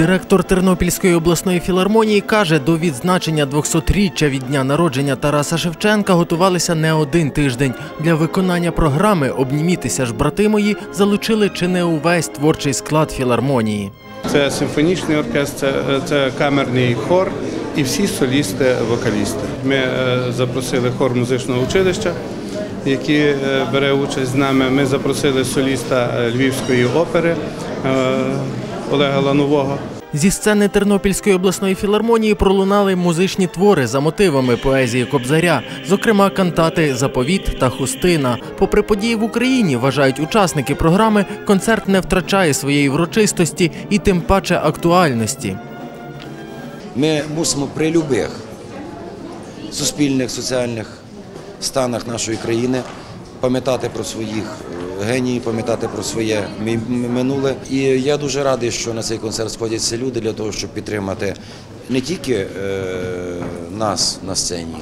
Директор Тернопільської обласної філармонії каже, до відзначення 200-річчя від дня народження Тараса Шевченка готувалися не один тиждень. Для виконання програми Обнімітися ж брати мої залучили чи не увесь творчий склад філармонії. Це симфонічний оркестр, це, камерний хор і всі солісти-вокалісти. Ми е, запросили хор музичного училища, який е, бере участь з нами. Ми запросили соліста е, Львівської опери Олега Ланового. Зі сцени Тернопільської обласної філармонії пролунали музичні твори за мотивами поезії Кобзаря, зокрема кантати Заповіт та Хустина. Попри події в Україні, вважають учасники програми, концерт не втрачає своєї врочистості і тим паче актуальності. Ми мусимо при любих суспільних, соціальних станах нашої країни пам'ятати про своїх геніїв, пам'ятати про своє минуле. І я дуже радий, що на цей концерт сходяться люди для того, щоб підтримати не тільки е, нас на сцені.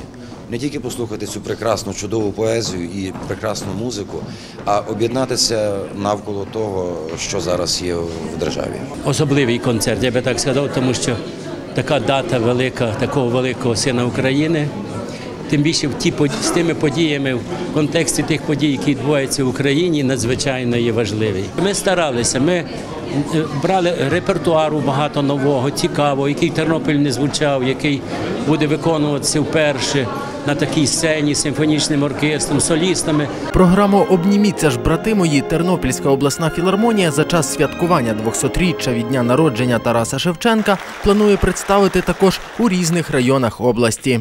Не тільки послухати цю прекрасну чудову поезію і прекрасну музику, а об'єднатися навколо того, що зараз є в державі. особливий концерт, я би так сказав, тому що така дата велика, такого великого сина України. Тим більше в ті з тими подіями в контексті тих подій, які відбуваються в Україні, надзвичайно є важливий. Ми старалися, ми е, брали репертуару багато нового, цікавого, який Тернопіль не звучав, який буде виконуватися вперше на такій сцені симфонічним оркестром, солістами. Програму Обніміться ж брати мої Тернопільська обласна філармонія за час святкування 200-річчя від дня народження Тараса Шевченка планує представити також у різних районах області.